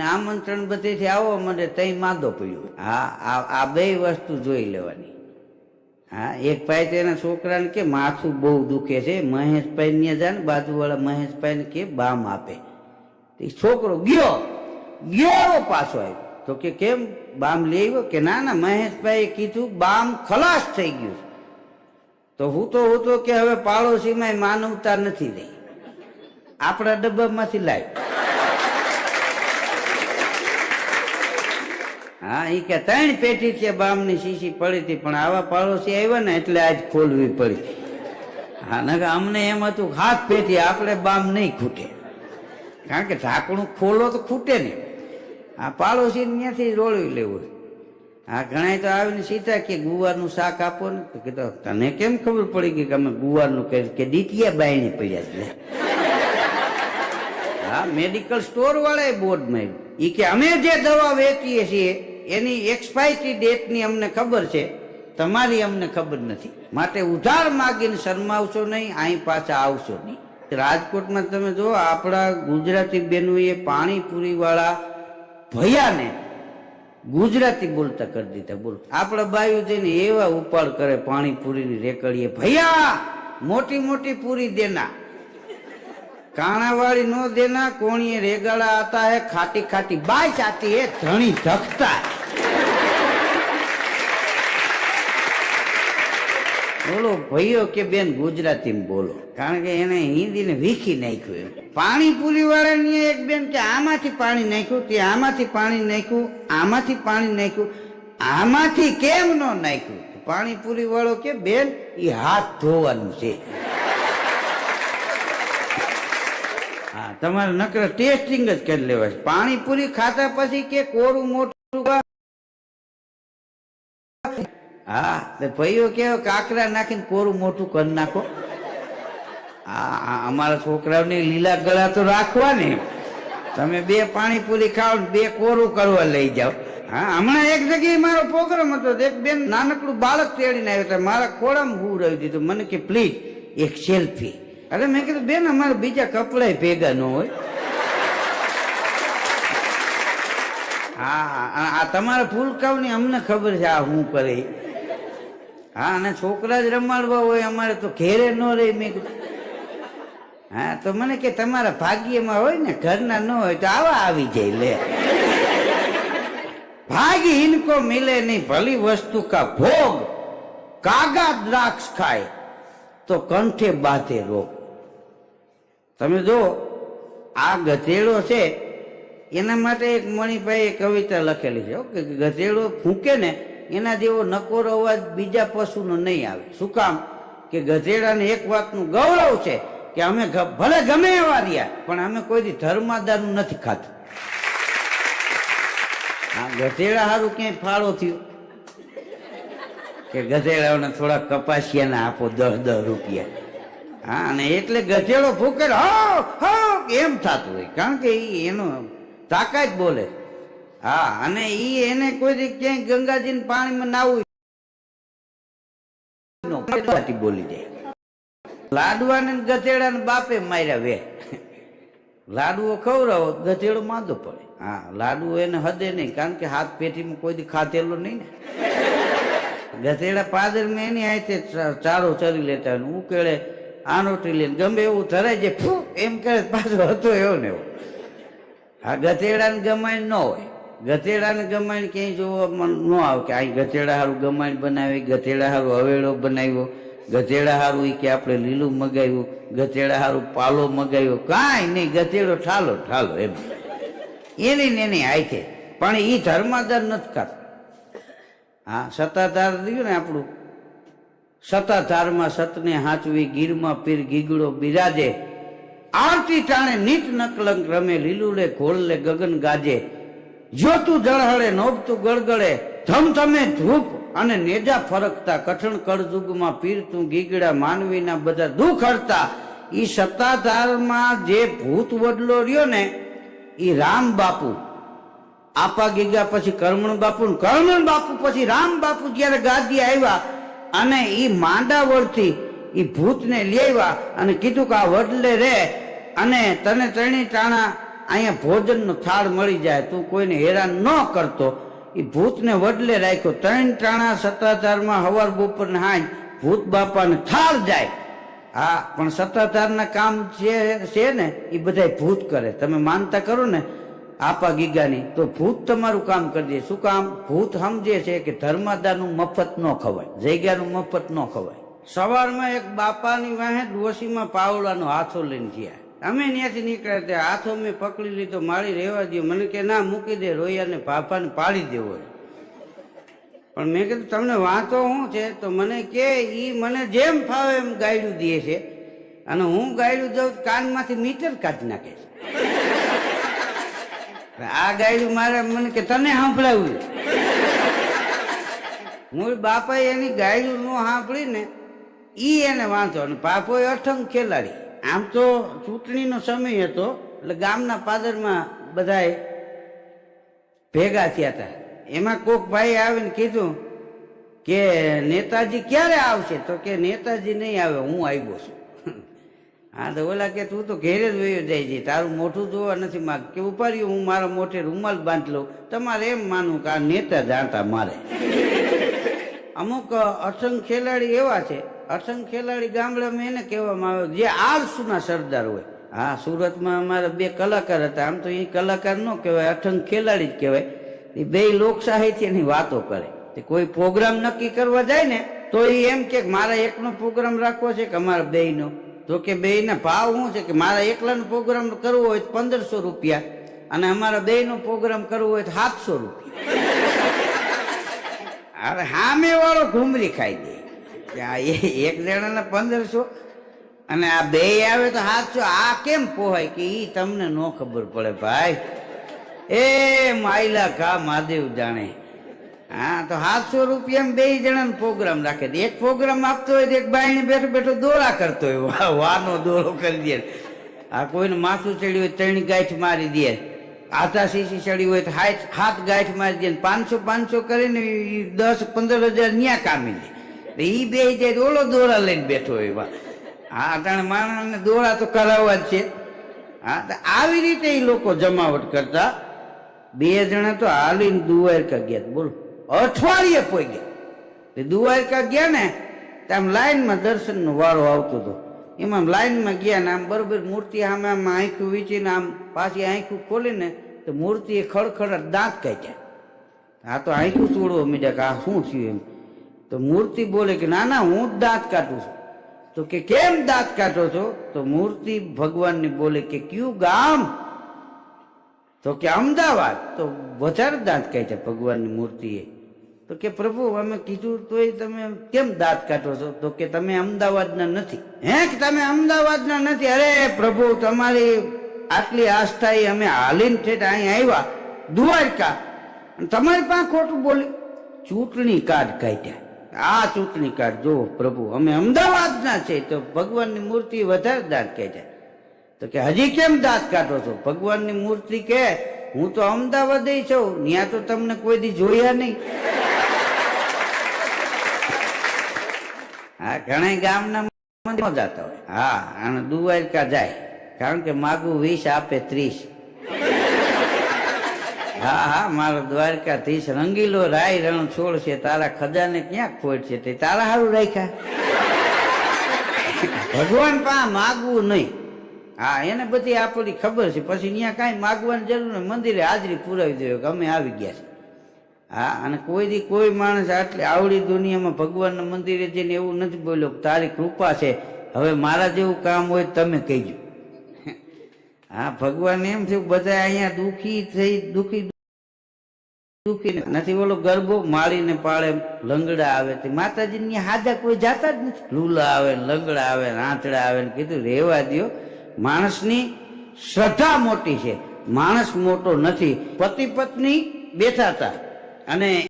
અને આમંત્રણ બધેથી આવો, મને તઈ માંદો પડ્યો હા, આ આ બે વસ્તુ જોઈ લેવાની. હા, એક ભાઈ તેના છોકરાને કે, માથું બહુ દુખે છે મહેશભાઈ ને જાય ને, બાજુવાળા મહેશભાઈને કે, બામ આપે. તે છોકરો ગયો ગયો પાછો આવ્યો. તો કે, કેમ બામ લઈ આવ્યો? કે, ના ના મહેશભાઈએ કીધું, બામ ખલાસ થઈ ગયું તો હું તો હું તો કે, હવે પાડોશીમાં માનવતા નથી રહી. આપણા ડબ્બામાંથી લાવી હા એ કે ત્રણ પેટી છે બામની શીશી પડી હતી, પણ આવા પાડોશી આવ્યા ને એટલે આજ ખોલવી પડી. હા, નકર અમને એમ હતું હાથ પેટી આપણે બામ નહીં ખૂટે. કારણ કે ઢાંકણું ખોલો તો ખૂટે ને આ પાડોશી ત્યાંથી રોળવી લેવું. હા ઘણા તો આવીને સીધા કે ગુવારનું શાક આપો ને. તો કીધું, તને કેમ ખબર પડી ગઈ કે અમે ગુવારનું કહે કે ડીટીયા બાયણી પડ્યા છે? હા, મેડિકલ સ્ટોર વાળાએ બોર્ડ માર્યું. એ કે, અમે જે દવા વેચીએ છીએ એની એક્સપાયરી ડેટની અમને ખબર છે. તમારી અમને ખબર નથી. માટે ઉધાર માગીને શરમાવશો નહીં અહીં પાછા આવશો નહીં. રાજકોટમાં તમે જો આપણા ગુજરાતી બહેનોએ પાણીપુરીવાળા ભૈયાને ગુજરાતી બોલતા કરી દીધા. બોલ, આપણા બાયુ જઈને એવા ઉપાડ કરે પાણીપુરીની રેકડીએ, ભૈયા, મોટી મોટી પૂરી દેના. કાણાવાળી નો દેના, કોણીએ રેગાડા આતા હે, ખાટી ખાટી બાય ચાતી હે, ધણી ધકતા બોલો ભાઈઓ કે બેન ગુજરાતીમાં બોલો? કારણ કે એને હિન્દીને વીખી નાખ્યું પાણીપુરી વાળાની એક બેન કે આમાંથી પાણી નાખ્યું, તે આમાંથી પાણી નાખ્યું, આમાંથી પાણી નાખ્યું. આમાંથી કેમ ન નાખ્યું? પાણીપુરી વાળો કે બેન એ હાથ ધોવાનું છે. હા, તમારે નકર ટેસ્ટિંગ જ કરી લેવાય. પાણીપુરી ખાતા પછી કે કોરું મોટું હા, તો ભાઈઓ કેવો, કાકરા નાખીને કોરું મોટું કરી નાખો. હા અમારા છોકરાઓને લીલા ગળા તો રાખવા ને તમે બે પાણીપુરી ખાઓ બે કોરું કરવા લઈ જાઓ. હા, હમણાં એક જગ્યાએ મારો પ્રોગ્રામ હતો, એક બેન નાનકડું બાળક તેડીને આવ્યો હતો મારા ખોળામાં હું રહ્યું દીધું. મને કે, પ્લીઝ, એક સેલ્ફી. અરે, મેં કીધું, બેન, અમારે બીજા કપડાય ભેગા ન હોય. હા આ તમારા ફૂલકાવની અમને ખબર છે આ હું કરે. હા, અને છોકરા જ રમાડવા હોય, અમારે તો ઘેરે ન રહી. મેં હા, તો મને કે તમારા ભાગ્યમાં હોય ને, ઘરના ન હોય તો આવા આવી જાય, લે. ભાગી ઇનકો મિલે નહીં, ભલી વસ્તુ કા ભોગ, કાગા દ્રાક્ષ ખાય, તો કંઠે બાતે રોગ. તમે જો, આ ગધેડો છે, એના માટે એક મણિભાઈ કવિતા લખેલી છે. કે ગધેડો ફૂંકે ને એના જેવો નકોરો અવાજ બીજા પશુનો નહીં આવે. શું કામ? કે ગધેડાને એક વાતનું ગૌરવ છે કે અમે ભલે ગમે એવા રહ્યા, પણ અમે કોઈ દી ધર્માદારનું નથી ખાતું. હા ગધેડા સારું ક્યાંય ફાળો થયો? કે ગધેડાઓને થોડા કપાસિયાના આપો દસ દસ રૂપિયા. હા, અને એટલે ગધેડો ફૂકે એમ થતું હોય. કારણ કે એનો તાકાત બોલે હા અને ઈ એને કોઈ ક્યાંય ગંગાજીને પાણીમાં નાવું નો, બોલી જાય. લાડવાને ને ગધેડાને બાપે માર્યા વે. લાડવો ખવડાવો ગધેડો માંદો પડે. હા લાડવો એને હદે નહીં કારણ કે હાથ પેટીમાં કોઈ ખાધેલો નહીં ને. ગધેડા પાદરમાં એની હાથે ચારો ચરી લેતા હોય ને ઉકેળે આનોટી લે ગમે એવું ધરાય ફૂ એમ કરે પાછો હતો એવો ને એવો. આ ગધેડાને ગમાય ન હોય. ગધેડાને ગમાણ ક્યાંય જોવા ન આવે કે અહીં ગધેડા હારું ગમાણ બનાવી ગધેડા હારું હવેળો બનાવ્યો, ગધેડા હારું એ કે આપણે લીલું મગાવ્યું, ગધેડા હારું પાલો મગાવ્યો. કાંઈ નહીં, ગધેડો ઠાલો ઠાલો એમ. એની ને એની હાથે. પણ એ ધર્માદાર નથી ખાતો. હા, સત્તાધાર રહ્યું ને આપણું. સત્તાધારમાં સતને હાચવી, ગીરમાં પીર, ગીગડો બિરાજે. આરતી ટાણે નીત નકલંક રમે લીલુડે ઘોળલે ગગન ગાજે. જ્યોતું જળહળે નોબતું ગળગળે, ધમધમે ધૂપ અને નેજા ફરકતા, કઠણ કળજુગમાં પીર તું ગીગડા માનવીના બધા દુઃખ હરતા, ઈ સત્તાધારમાં જે ભૂત વડલો રહ્યો ને, ઈ રામ બાપુ. આપા ગીગા પછી કર્મણ બાપુ કર્મણ બાપુ પછી રામ બાપુ જ્યારે ગાદી આવ્યા અને ઈ માંડાવળથી ઈ ભૂતને લેવા અને કીધું કે આ વડલે રે અને તને ત્રણેય ટાણા અહીંયા ભોજનનો થાળ મળી જાય, તું કોઈને હેરાન ન કરતો. એ ભૂતને વડલે રાખ્યો. ત્રણ ટાણા સત્તાધારમાં હવાર બપોર હાંજ ભૂત બાપાને થાળ જાય. હા, પણ સત્તાધારના કામ જે છે ને એ બધા ભૂત કરે. તમે માનતા કરો ને, આપા ગીગાની, તો ભૂત તમારું કામ કરી દે. શું કામ? ભૂત સમજે છે કે ધર્માદાનું મફત ન ખવાય, જગ્યાનું મફત ન ખવાય. સવારમાં એક બાપાની વાહે ડોસીમાં પાવડાનો હાથો લઈને ગયા. અમે ત્યાંથી નીકળ્યા તે હાથો મેં પકડી લીધો મારી રહેવા દો મને કે, ના, મૂકી દે, રોયાને પાપાને પાડી દેવો પણ મેં કીધું, તમને વાંચો શું છે? તો મને કે એ મને જેમ ફાવે એમ ગાયડું દે છે. અને હું ગાયડું દઉં, કાનમાંથી મીટર કાઢી નાખે છે. આ ગાયડું મારે મને કે, તને સાંભળાવ્યું? મૂળ બાપાએ એની ગાયડું ન સાંભળીને એ એને વાંચો અને પાપોએ અઠંગ ખેલાડી. આમ તો ચૂંટણીનો સમય હતો, એટલે ગામના પાદરમાં બધાય ભેગા થયા હતા. એમાં કોક ભાઈ આવીને કીધું કે, નેતાજી ક્યારે આવશે? તો કે, નેતાજી નહીં આવે, હું આવ્યો છું. હા, તો ઓલા કે, તું તો ઘેરે જ વયો જાય છે, તારું મોઢું જોવા નથી માગ કે, ઉપાડ્યું, હું મારા મોઢે રૂમાલ બાંધી લઉં. તમારે એમ માનવું કે આ નેતા જાણતા મારે. અમુક અસંગ ખેલાડી એવા છે અસંગ ખેલાડી ગામડામાં એને કહેવામાં આવે. જે આળસુના સરદાર હોય. હા, સુરતમાં અમારા બે કલાકાર હતા. આમ તો એ કલાકાર ન કહેવાય, અઠંગ ખેલાડી જ કહેવાય. એ બે લોકશાહીથી વાતો કરે. તે કોઈ પ્રોગ્રામ નક્કી કરવા જાય ને, તો એ એમ કે મારા એકનો પ્રોગ્રામ રાખવો છે કે અમારા બેયનો? તો કે બેયના ભાવ શું છે કે મારા એકલાનો પ્રોગ્રામ કરવો હોય તો પંદરસો રૂપિયા અને અમારા બેયનો પ્રોગ્રામ કરવો હોય તો સાતસો રૂપિયા. અરે હામે વાળો ઘૂમરી ખાઈ દે. એક જણાના પંદરસો અને આ બે આવે તો સાતસો આ કેમ પોહાય કે ઈ તમને ન ખબર પડે ભાઈ? એ માયલા ખા મહાદેવ જાણે. હા, તો સાતસો રૂપિયા બે જણાનો પ્રોગ્રામ રાખે. એક પ્રોગ્રામ આપતો હોય તો એક બાઈને બેઠો બેઠો દોરા કરતો હોય. વાહ વાનો દોરો કરી દે. આ કોઈને માથું ચડ્યું હોય ત્રણ ગાંઠ મારી દે. આધા સીસી ચડી હોય તો હાથ હાથ ગાંઠ મારી દે. પાંચસો પાંચસો કરીને દસ પંદર હજાર ન્યા કામી દે એ બે જાય ઓલો દોરા લઈને બેઠો હોય વા હા અટાણે માણસને દોરા તો કરાવવા જ છે. હા, તો આવી રીતે એ લોકો જમાવટ કરતા. બે જણા તો હાલીને દુવારકા ગયા બોલો. અઠવાડિયે પોઈ ગયા. તે દુવારકા ગયા ને, તો આમ લાઈનમાં દર્શનનો વાળો આવતો હતો. એમાં લાઈનમાં ગયા ને, આમ બરોબર મૂર્તિ આમ આમ આંખું વીંચીને આમ પાછી આંખું ખોલીને, તો મૂર્તિએ ખડખડ દાંત કાઢ્યા. આ તો આંખું ચોડવો મીડ્યા કે આ શું થયું એમ? તો મૂર્તિ બોલે કે, ના ના, હું જ દાંત કાઢું છું. તો કે, કેમ દાંત કાઢો છો? તો મૂર્તિ ભગવાનની બોલે કે, કયું ગામ? તો કે, અમદાવાદ. તો વધારે દાંત કાઢ્યા ભગવાનની મૂર્તિએ. તો કે, પ્રભુ, અમે કીધું તોય તમે કેમ દાંત કાઢો છો? તો કે, તમે અમદાવાદના નથી. હે, કે તમે અમદાવાદના નથી? અરે, પ્રભુ, તમારી આટલી આસ્થા એ અમે હાલીને ઠેઠ અહીં આવ્યા, દ્વારકા. તમારી પાસે ખોટું બોલ્યું ચૂંટણી કાર્ડ કાઢ્યા. આ ચૂંટણી કાર્ડ જો પ્રભુ, અમે અમદાવાદના છે, તો ભગવાનની મૂર્તિ વધારે દાંત કાઢ્યા તો કે, હજી કેમ દાંત કાઢો છો? ભગવાનની મૂર્તિ કે, હું તો અમદાવાદ છું ત્યાં તો તમને કોઈ દી જોયા નહીં. હા ઘણા ગામના મંદિરમાં જતા હોય. હા અને દુવારકા જાય. કારણ કે માગું વીસ, આપે ત્રીસ. હા હા, મારો દ્વારકાધીશ રંગીલો રાય રણ છોડ છે, તારા ખજાને ક્યાં ખોટ છે? તે તારા હારું રાખ્યા. ભગવાન પા માગવું નહીં. હા, એને બધી આપણી ખબર છે. પછી ત્યાં કાંઈ માગવાની જરૂર નહીં. મંદિરે હાજરી પુરાવી દેવો કે અમે આવી ગયા છે હા, અને કોઈ દી કોઈ માણસ આટલી આવડી દુનિયામાં ભગવાનના મંદિરે જઈને એવું નથી બોલ્યો તારી કૃપા છે. હવે મારા જેવું કામ હોય તમે કહીજો. હા, ભગવાન એમ થયું બધા અહીંયા દુખી થઈ, દુખી દુખી નથી બોલો, ગરબો માળીને પાળે લંગડા આવે તે માતાજી ની હાજા કોઈ જાતા જ નથી. લૂલા આવે લંગડા આવે આંતડા આવે કીધું રેવા દો માણસની શ્રદ્ધા મોટી છે. માણસ મોટો નથી. પતિ પત્ની બેઠા હતા. અને